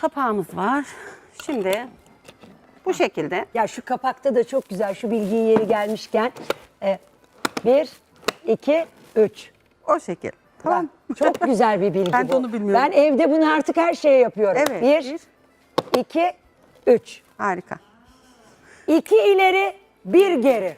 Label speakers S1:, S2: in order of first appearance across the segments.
S1: Kapağımız var. Şimdi bu şekilde
S2: Ya şu kapakta da çok güzel şu bilgiyi yeri gelmişken. E, bir, iki, üç.
S1: o şekil. Tamam.
S2: Bak, çok güzel bir bilgi
S1: Ben
S2: bu.
S1: onu bilmiyorum.
S2: Ben evde bunu artık her şeye yapıyorum.
S1: Evet,
S2: Bir, iki, üç.
S1: Harika.
S2: İki ileri, bir geri.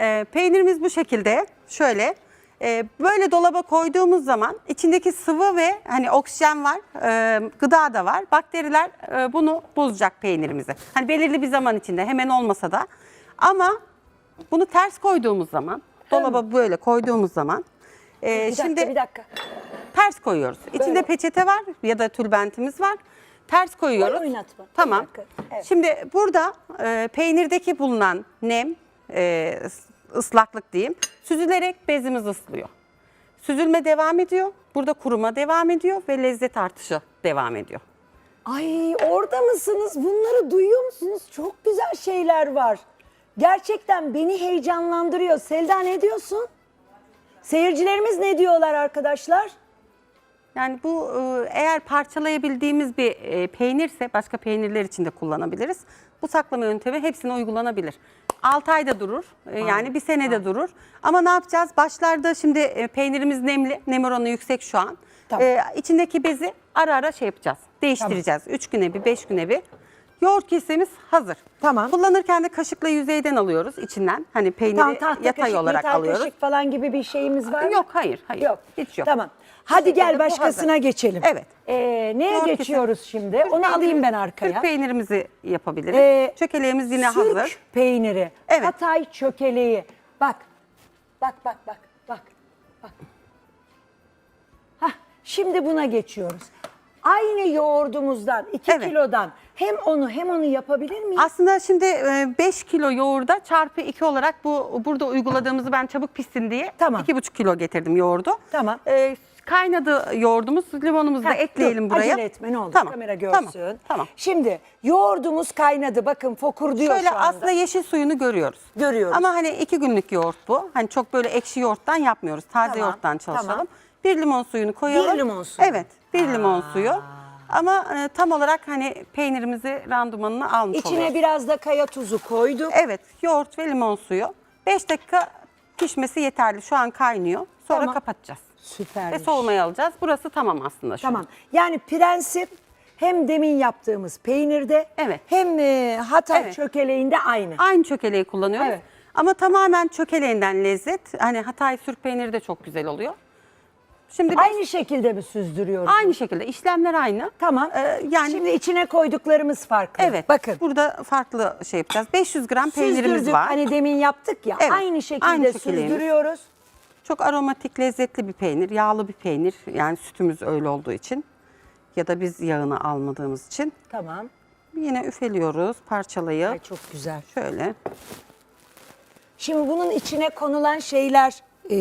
S1: Ee, peynirimiz bu şekilde. Şöyle. E, böyle dolaba koyduğumuz zaman içindeki sıvı ve hani oksijen var, e, gıda da var. Bakteriler e, bunu bozacak peynirimizi. Hani belirli bir zaman içinde hemen olmasa da. Ama bunu ters koyduğumuz zaman, dolaba böyle koyduğumuz zaman e,
S2: Bir dakika,
S1: şimdi
S2: bir dakika.
S1: ters koyuyoruz. İçinde
S2: Böyle.
S1: peçete var ya da tülbentimiz var. Ters koyuyoruz.
S2: Oy, oynatma. Bir
S1: Tamam.
S2: dakika, evet.
S1: Şimdi burada e, peynirdeki bulunan nem, e, ıslaklık diyeyim, süzülerek bezimiz ıslıyor. Süzülme devam ediyor. Burada kuruma devam ediyor ve lezzet artışı devam ediyor.
S2: Ay orada mısınız? Bunları duyuyor musunuz? Çok güzel şeyler var. Gerçekten beni heyecanlandırıyor. Selda ne diyorsun? Seyircilerimiz ne diyorlar arkadaşlar?
S1: Yani bu e, eğer parçalayabildiğimiz bir e, peynirse başka peynirler için de kullanabiliriz. Bu saklama yöntemi hepsine uygulanabilir. 6 ayda durur e, yani bir senede durur. Ama ne yapacağız? Başlarda şimdi e, peynirimiz nemli, nem oranı yüksek şu an.
S2: Tamam.
S1: E, içindeki bezi ara ara şey yapacağız, değiştireceğiz. 3 güne bir, 5 güne bir. Yoğurt kesemiz hazır.
S2: Tamam.
S1: Kullanırken de kaşıkla yüzeyden alıyoruz içinden. Hani peyniri
S2: Tam tahta
S1: yatay
S2: kaşık,
S1: olarak
S2: metal
S1: alıyoruz.
S2: kaşık falan gibi bir şeyimiz var mı?
S1: Yok hayır, hayır.
S2: Yok.
S1: Hiç yok.
S2: Tamam. Hadi gel başkasına geçelim.
S1: Evet.
S2: Ee, neye
S1: Yoğurt
S2: geçiyoruz şimdi?
S1: Türk
S2: Onu alayım ben arkaya.
S1: Türk peynirimizi yapabiliriz.
S2: Ee,
S1: Çökeleğimiz yine
S2: Sürk
S1: hazır.
S2: peyniri.
S1: Evet.
S2: Hatay çökeleği. Bak. Bak bak bak bak. Bak. Hah, şimdi buna geçiyoruz. Aynı yoğurdumuzdan 2
S1: Evet.
S2: kilodan hem onu hem onu yapabilir miyiz?
S1: Aslında şimdi 5 kilo yoğurda çarpı 2 olarak bu burada uyguladığımızı ben çabuk pişsin diye
S2: Tamam.
S1: 2,5 kilo getirdim yoğurdu.
S2: Tamam.
S1: Ee, kaynadı yoğurdumuz, limonumuzu da ekleyelim
S2: dur,
S1: buraya.
S2: Acele etme ne olur
S1: Tamam,
S2: kamera görsün.
S1: Tamam. tamam.
S2: Şimdi yoğurdumuz kaynadı bakın fokur diyor
S1: Şöyle
S2: şu anda.
S1: aslında yeşil suyunu görüyoruz.
S2: Görüyoruz.
S1: Ama hani iki günlük yoğurt bu. Hani çok böyle ekşi yoğurttan yapmıyoruz. Taze
S2: Tamam,
S1: yoğurttan çalışalım.
S2: tamam.
S1: Bir limon suyunu koyalım.
S2: Bir limon suyu.
S1: Evet, bir limon suyu. Ama e, tam olarak hani peynirimizi randımanını almış
S2: İçine
S1: oluyoruz.
S2: biraz da kaya tuzu koyduk.
S1: Evet, yoğurt ve limon suyu. 5 dakika pişmesi yeterli. Şu an kaynıyor. Sonra
S2: Tamam.
S1: kapatacağız. Ve
S2: Süpermiş.
S1: soğumaya alacağız. Burası tamam aslında şu.
S2: Tamam. Yani prensip hem demin yaptığımız peynirde
S1: Evet.
S2: hem e, Hatay
S1: Evet.
S2: çökeleğinde aynı.
S1: Aynı çökeleği kullanıyoruz.
S2: Evet.
S1: Ama tamamen çökeleğinden lezzet. Hani Hatay sürk peyniri de çok güzel oluyor. Şimdi biz-
S2: Aynı şekilde mi süzdürüyoruz?
S1: aynı şekilde işlemler aynı.
S2: Tamam.
S1: Ee, yani
S2: Şimdi içine koyduklarımız farklı.
S1: evet.
S2: Bakın.
S1: Burada farklı şey yapacağız. 500 gram peynirimiz
S2: Süzdürdük.
S1: var.
S2: Hani demin yaptık ya.
S1: Evet,
S2: Aynı şekilde
S1: aynı
S2: süzdürüyoruz.
S1: Çok aromatik, lezzetli bir peynir. Yağlı bir peynir. Yani sütümüz öyle olduğu için. Ya da biz yağını almadığımız için.
S2: Tamam.
S1: Yine üfeliyoruz parçalayıp.
S2: Ay çok güzel.
S1: Şöyle.
S2: Şimdi bunun içine konulan şeyler e,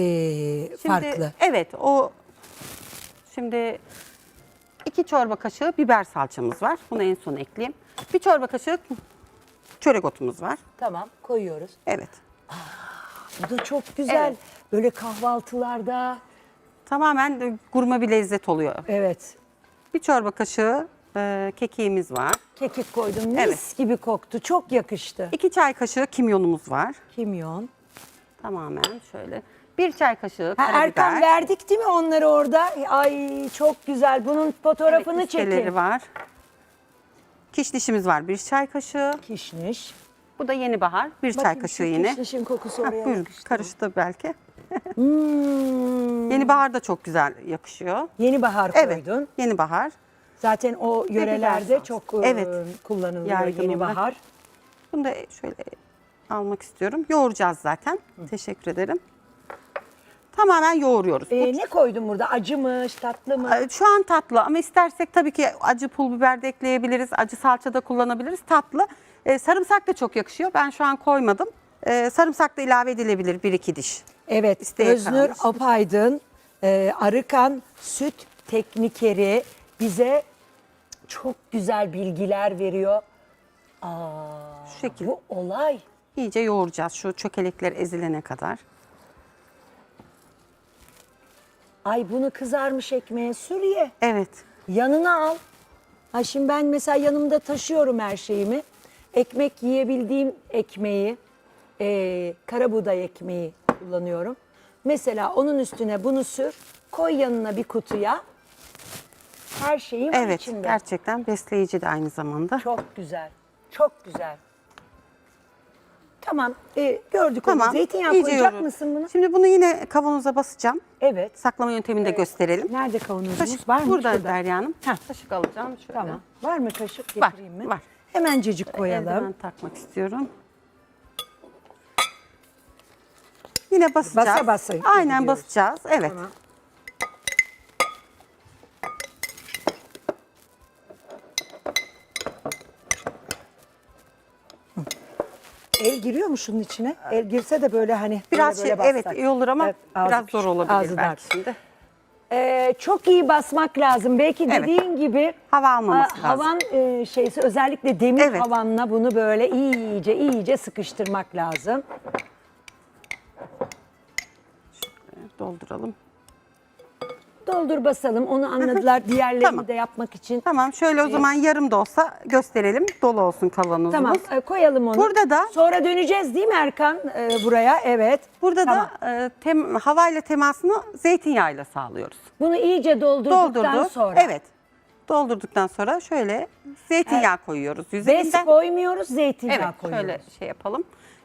S1: Şimdi,
S2: farklı.
S1: Evet o şimdi iki çorba kaşığı biber salçamız var. Bunu en son ekleyeyim. Bir çorba kaşığı çörek otumuz var.
S2: Tamam koyuyoruz.
S1: Evet.
S2: Bu da çok güzel.
S1: Evet.
S2: Böyle kahvaltılarda.
S1: Tamamen gurme bir lezzet oluyor.
S2: Evet.
S1: Bir çorba kaşığı e, kekiğimiz var.
S2: Kekik koydum. Mis
S1: Evet.
S2: gibi koktu. Çok yakıştı.
S1: İki çay kaşığı kimyonumuz var.
S2: Kimyon.
S1: Tamamen şöyle. Bir çay kaşığı
S2: Ha,
S1: karabiber.
S2: Erkan verdik değil mi onları orada? Ay çok güzel. Bunun
S1: Evet,
S2: fotoğrafını
S1: listeleri
S2: çekin.
S1: var. Kişnişimiz var. Bir çay kaşığı.
S2: Kişniş.
S1: Bu da yeni bahar. Bir çay
S2: Bakayım
S1: kaşığı
S2: şu
S1: yine.
S2: Kişnişin kokusu
S1: Hah,
S2: oraya
S1: buyur,
S2: yakıştı.
S1: karıştı belki.
S2: Hmm.
S1: Yeni bahar da çok güzel yakışıyor.
S2: Yeni bahar
S1: Evet.
S2: koydun.
S1: Yeni bahar.
S2: Zaten o yörelerde çok
S1: salçası.
S2: e,
S1: Evet.
S2: kullanılıyor
S1: Yaygın
S2: yeni
S1: olarak.
S2: bahar.
S1: Bunu da şöyle almak istiyorum. Yoğuracağız zaten. Teşekkür ederim. Tamamen yoğuruyoruz.
S2: Ee, ne koydun burada? Acımış, tatlı mı?
S1: Ee, Şu an tatlı ama istersek tabii ki acı pul biber de ekleyebiliriz. Acı salça da kullanabiliriz. Tatlı. Ee, sarımsak da çok yakışıyor. Ben şu an koymadım. Ee, sarımsak da ilave edilebilir bir iki diş.
S2: Evet,
S1: İsteğe
S2: Öznur
S1: kalmış.
S2: Apaydın, e, Arıkan Süt Teknikeri bize çok güzel bilgiler veriyor. Aa,
S1: Şu şekilde.
S2: bu olay.
S1: İyice yoğuracağız şu çökelekler ezilene kadar.
S2: Ay bunu kızarmış ekmeğe sür ye.
S1: Evet.
S2: Yanına al. Ha şimdi ben mesela yanımda taşıyorum her şeyimi. Ekmek yiyebildiğim ekmeği, eee kara buğday ekmeği kullanıyorum. Mesela onun üstüne bunu sür, koy yanına bir kutuya. Her şeyim
S1: Evet
S2: içinde.
S1: gerçekten besleyici de aynı zamanda.
S2: Çok güzel. Çok güzel. Tamam. e, gördük
S1: Tamam.
S2: onu. Zeytinyağı
S1: iyice
S2: koyacak
S1: yoğurun.
S2: mısın bunu?
S1: Şimdi bunu yine kavanoza basacağım.
S2: Evet.
S1: Saklama yöntemini de gösterelim.
S2: Nerede kavanozumuz?
S1: Kaşık
S2: var mı?
S1: burada
S2: Şurada.
S1: Derya Hanım.
S2: Heh.
S1: Kaşık alacağım şöyle.
S2: Tamam. Var mı kaşık
S1: Var,
S2: getireyim mi?
S1: var.
S2: Hemencecik koyalım.
S1: Eldiven takmak istiyorum. Yine basacağız.
S2: Basa basa
S1: Aynen
S2: gidiyoruz.
S1: basacağız. Evet.
S2: Tamam. El giriyor mu şunun içine? El girse de böyle hani
S1: Biraz
S2: böyle
S1: şey,
S2: böyle
S1: evet iyi olur ama
S2: Evet,
S1: biraz
S2: küçük,
S1: zor olabilir
S2: ağzı dar.
S1: belki şimdi.
S2: Ee, çok iyi basmak lazım. Belki
S1: Evet.
S2: dediğin gibi
S1: Hava almaması lazım.
S2: Havan e, şeysi özellikle demir
S1: Evet.
S2: havanla bunu böyle iyice iyice sıkıştırmak lazım.
S1: Dolduralım.
S2: Doldur basalım onu anladılar. Diğerlerini
S1: Tamam.
S2: de yapmak için.
S1: Tamam şöyle o zaman yarım da olsa gösterelim. Dolu olsun kavanozumuz.
S2: Tamam e, koyalım onu.
S1: Burada da-
S2: Sonra döneceğiz değil mi Erkan e, buraya? Evet.
S1: Burada da e, tem, havayla temasını zeytinyağıyla sağlıyoruz.
S2: Bunu iyice doldurduktan
S1: Doldurduk.
S2: sonra.
S1: Evet. Doldurduktan sonra şöyle zeytinyağı koyuyoruz
S2: Bez
S1: yüzeyinden.
S2: koymuyoruz, zeytinyağı
S1: Evet
S2: koyuyoruz.
S1: şöyle şey yapalım.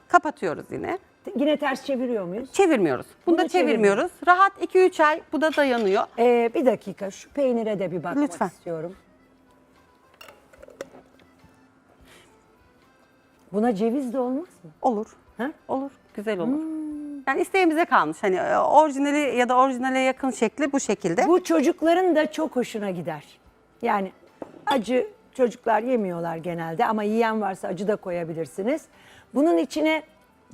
S1: Kapatıyoruz yine.
S2: Yine ters çeviriyor muyuz?
S1: Çevirmiyoruz. Bunu,
S2: Bunu
S1: da çevirmiyoruz. Rahat 2-3 ay bu da dayanıyor.
S2: Ee, bir dakika şu peynire de bir bakmak
S1: Lütfen.
S2: istiyorum. Buna ceviz de olmaz mı?
S1: Olur.
S2: Ha?
S1: Olur. Güzel olur.
S2: Hmm.
S1: Yani isteğimize kalmış. Hani e, orijinali ya da orijinale yakın şekli bu şekilde.
S2: Bu çocukların da çok hoşuna gider. Yani acı çocuklar yemiyorlar genelde ama yiyen varsa acı da koyabilirsiniz. Bunun içine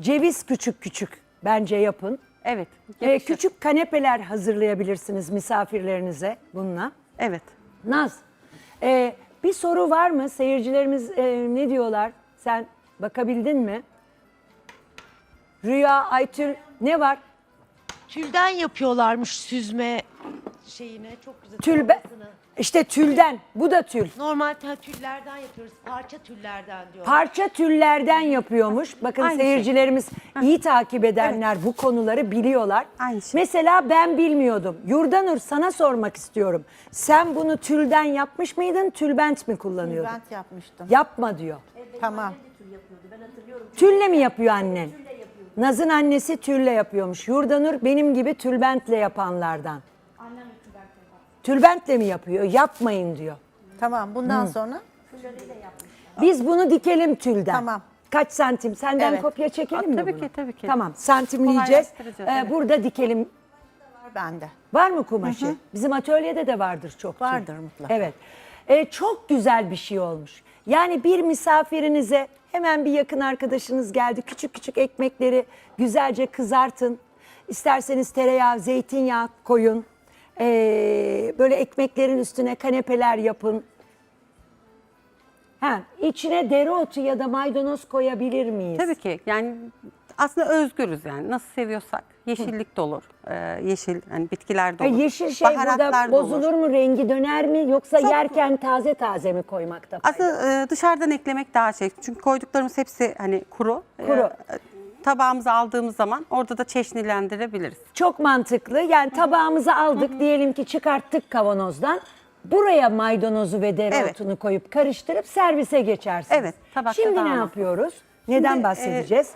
S2: ceviz küçük küçük bence yapın.
S1: Evet.
S2: Ee,
S1: yakışır.
S2: küçük kanepeler hazırlayabilirsiniz misafirlerinize bununla.
S1: Evet.
S2: Naz, e, bir soru var mı? Seyircilerimiz e, ne diyorlar? Sen bakabildin mi? Rüya, Aytül ne var?
S3: Tülden yapıyorlarmış süzme şeyine çok güzel.
S2: Tül, be-
S3: olmasını.
S2: işte tülden, bu da tül.
S3: Normal tüllerden yapıyoruz. Parça tüllerden diyor.
S2: Parça tüllerden yapıyormuş. Bakın
S1: Aynı şey.
S2: seyircilerimiz iyi takip edenler bu konuları biliyorlar.
S1: Aynı şey.
S2: Mesela ben bilmiyordum. Yurdanur sana sormak istiyorum. Sen bunu tülden yapmış mıydın? Tülbent mi kullanıyordun?
S4: Bent yapmıştım.
S2: Yapma diyor.
S4: Tamam.
S2: Tülle mi yapıyor annen? Naz'ın annesi tülle yapıyormuş. Yurdanur benim gibi tülbentle yapanlardan. Tülbentle mi yapıyor? Yapmayın diyor.
S4: Tamam. Bundan sonra
S2: Biz bunu dikelim tülden.
S4: Tamam.
S2: Kaç santim? Senden
S4: Evet.
S2: kopya çekelim
S1: Aa,
S2: mi
S1: tabii
S2: bunu?
S1: ki, tabii ki.
S2: Tamam santimleyeceğiz.
S1: Kolaylaştıracağız,
S2: Ee,
S1: evet.
S2: Burada dikelim.
S4: var bende.
S2: Var mı kumaşı? Bizim atölyede de vardır çok. tül.
S4: Vardır mutlaka.
S2: Evet. Ee, çok güzel bir şey olmuş. Yani bir misafirinize hemen bir yakın arkadaşınız geldi. Küçük küçük ekmekleri güzelce kızartın. İsterseniz tereyağı, zeytinyağı koyun. Ee, böyle ekmeklerin üstüne kanepeler yapın. Ha, içine dereotu ya da maydanoz koyabilir miyiz?
S1: Tabii ki. Yani aslında özgürüz yani. Nasıl seviyorsak. Yeşillik de olur. Ee, yeşil hani bitkiler de
S2: Ha,
S1: olur.
S2: yeşil şey
S1: Baharatlar
S2: burada
S1: da olur.
S2: bozulur mu, rengi döner mi yoksa
S1: Çok-
S2: yerken taze taze mi koymakta fayda?
S1: Aslında e, dışarıdan eklemek daha şey. Çünkü koyduklarımız hepsi hani kuru.
S2: Kuru.
S1: E, tabağımıza aldığımız zaman orada da çeşnilendirebiliriz.
S2: Çok mantıklı. Yani tabağımızı aldık diyelim ki çıkarttık kavanozdan. Buraya maydanozu ve dereotunu koyup karıştırıp servise geçersiniz.
S1: Evet, tabakta
S2: Şimdi ne yapıyoruz? Neden
S1: e,
S2: bahsedeceğiz?